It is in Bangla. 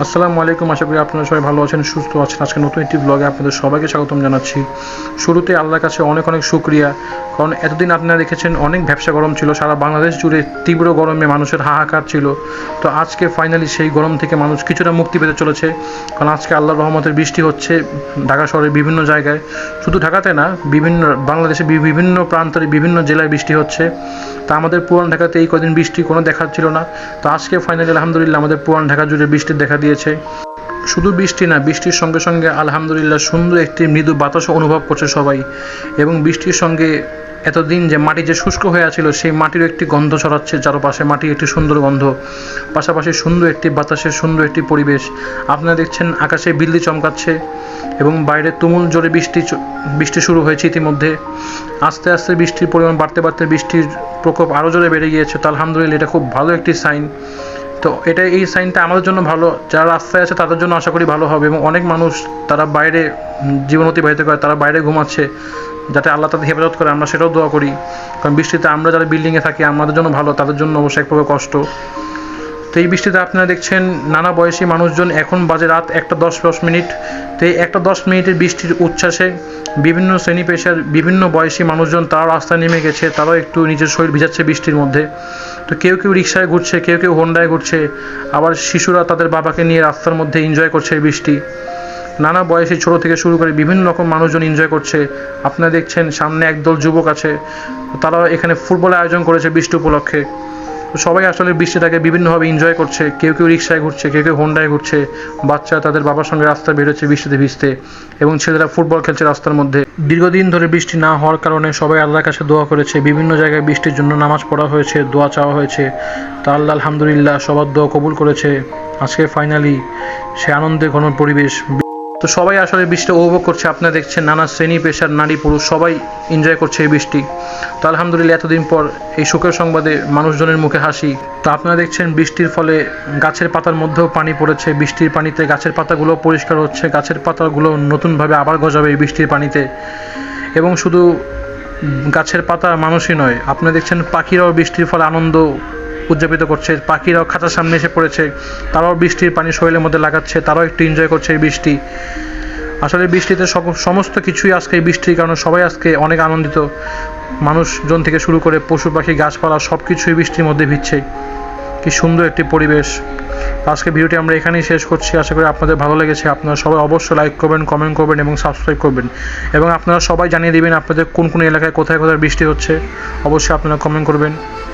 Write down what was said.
আসসালামু আলাইকুম, আশা করি আপনারা সবাই ভালো আছেন, সুস্থ আছেন। আজকে নতুন একটি ব্লগে আপনাদের সবাইকে স্বাগতম জানাচ্ছি। শুরুতে আল্লাহর কাছে অনেক অনেক শুক্রিয়া, কারণ এতদিন আপনারা দেখেছেন অনেক ব্যবসা গরম ছিল, সারা বাংলাদেশ জুড়ে তীব্র গরমে মানুষের হাহাকার ছিল। তো আজকে ফাইনালি সেই গরম থেকে মানুষ কিছুটা মুক্তি পেতে চলেছে, কারণ আজকে আল্লাহর রহমতের বৃষ্টি হচ্ছে ঢাকা শহরের বিভিন্ন জায়গায়। শুধু ঢাকাতে না, বিভিন্ন বাংলাদেশের বি- বিভিন্ন প্রান্তরে, বিভিন্ন জেলায় বৃষ্টি হচ্ছে। তা আমাদের পুরান ঢাকাতে এই কদিন বৃষ্টি কোনো দেখা ছিল না। তো আজকে ফাইনালি আলহামদুলিল্লাহ আমাদের পুরান ঢাকা জুড়ে বৃষ্টির দেখা দিয়েছে। শুধু বৃষ্টি না, বৃষ্টির সঙ্গে সঙ্গে আলহামদুলিল্লাহ সুন্দর একটি মৃদু বাতাসও অনুভব করছে সবাই। এবং বৃষ্টির সঙ্গে এতদিন যে মাটি যে শুষ্ক হয়ে আছিল, সেই মাটিরও একটি গন্ধ ছড়াচ্ছে, চারপাশে মাটি একটি সুন্দর গন্ধ। পাশাপাশি সুন্দর একটি বাতাসের সুন্দর একটি পরিবেশ। আপনারা দেখছেন, আকাশে বিল্লি চমকাচ্ছে এবং বাইরে তুমুল জোরে বৃষ্টি বৃষ্টি শুরু হয়েছে ইতিমধ্যে। আস্তে আস্তে বৃষ্টির পরিমাণ বাড়তে বাড়তে বৃষ্টির প্রকোপ আরও জোরে বেড়ে গিয়েছে। তো আলহামদুলিল্লাহ, এটা খুব ভালো একটি সাইন তো এটা এই সাইনটা আমাদের জন্য ভালো। যারা রাস্তায় আছে তাদের জন্য আশা করি ভালো হবে এবং অনেক মানুষ তারা বাইরে জীবন অতিবাহিত করে, তারা বাইরে ঘুমাচ্ছে যাতে আল্লাহ তাদের হেফাজত করে। আমরা সেটাও দোয়া করি। কারণ বৃষ্টিতে আমরা যারা বিল্ডিংয়ে থাকি, আমাদের জন্য ভালো, তাদের জন্য অবশ্যই এক প্রকার কষ্ট। তো এই বৃষ্টিতে আপনারা দেখছেন নানা বয়সী মানুষজন এখন বাজে রাত একটা দশ দশ মিনিট। তো এই একটা দশ মিনিটের বৃষ্টির উচ্ছ্বাসে বিভিন্ন শ্রেণি পেশার বিভিন্ন বয়সী মানুষজন তারা রাস্তায় নেমে গেছে, তারাও একটু নিজের শরীর ভিজাচ্ছে বৃষ্টির মধ্যে। তো কেউ কেউ রিক্সায় ঘুরছে, কেউ কেউ হোন্ডায় ঘুরছে, আবার শিশুরা তাদের বাবাকে নিয়ে রাস্তার মধ্যে এনজয় করছে এই বৃষ্টি। নানা বয়সী ছোট থেকে শুরু করে বিভিন্ন রকম মানুষজন এনজয় করছে। আপনারা দেখছেন সামনে একদল যুবক আছে, তারাও এখানে ফুটবলের আয়োজন করেছে বৃষ্টি উপলক্ষে। সবাই আসলে বৃষ্টিটাকে বিভিন্নভাবে এনজয় করছে। কেউ কেউ রিক্সায় ঘুরছে, কেউ কেউ হোন্ডায় ঘুরছে। বাচ্চা তাদের বাবার সঙ্গে রাস্তায় বেরোচ্ছে বৃষ্টিতে ভিজতে এবং ছেলেরা ফুটবল খেলছে রাস্তার মধ্যে। দীর্ঘদিন ধরে বৃষ্টি না হওয়ার কারণে সবাই আল্লাহর কাছে দোয়া করেছে। বিভিন্ন জায়গায় বৃষ্টির জন্য নামাজ পড়া হয়েছে, দোয়া চাওয়া হয়েছে। তা আল্লাহ আলহামদুলিল্লাহ সবার দোয়া কবুল করেছে। আজকে ফাইনালি সে আনন্দে ঘন পরিবেশ তো সবাই আসলে বৃষ্টিটা উপভোগ করছে। আপনারা দেখছেন নানা শ্রেণি, পেশার নারী, পুরুষ, সবাই এনজয় করছে এই বৃষ্টি। তো আলহামদুলিল্লাহ এতদিন পর এই সুখের সংবাদে মানুষজনের মুখে হাসি। তো আপনারা দেখছেন বৃষ্টির ফলে গাছের পাতার মধ্যেও পানি পড়েছে। বৃষ্টির পানিতে গাছের পাতাগুলো পরিষ্কার হচ্ছে। গাছের পাতাগুলো নতুনভাবে আবার গজাবে এই বৃষ্টির পানিতে। এবং শুধু গাছের পাতা মানুষই নয়, আপনারা দেখছেন পাখিরাও বৃষ্টির ফলে আনন্দ উদযাপিত করছে। পাখিরাও খাঁচার সামনে এসে পড়েছে। তারাও বৃষ্টির পানি শরীরের মধ্যে লাগাচ্ছে। তারাও একটু এনজয় করছে এই বৃষ্টি। আসলে বৃষ্টিতে সমস্ত কিছুই আজকে এই বৃষ্টির কারণে সবাই আজকে অনেক আনন্দিত। মানুষজন থেকে শুরু করে পশু পাখি, গাছপালা সব কিছুই বৃষ্টির মধ্যে ভিজছে। কি সুন্দর একটি পরিবেশ। আজকে ভিডিওটি আমরা এখানেই শেষ করছি। আশা করি আপনাদের ভালো লেগেছে। আপনারা সবাই অবশ্যই লাইক করবেন কমেন্ট করবেন এবং সাবস্ক্রাইব করবেন। এবং আপনারা সবাই জানিয়ে দিবেন আপনাদের কোন কোন এলাকায় কোথায় কোথায় বৃষ্টি হচ্ছে। অবশ্যই আপনারা কমেন্ট করবেন।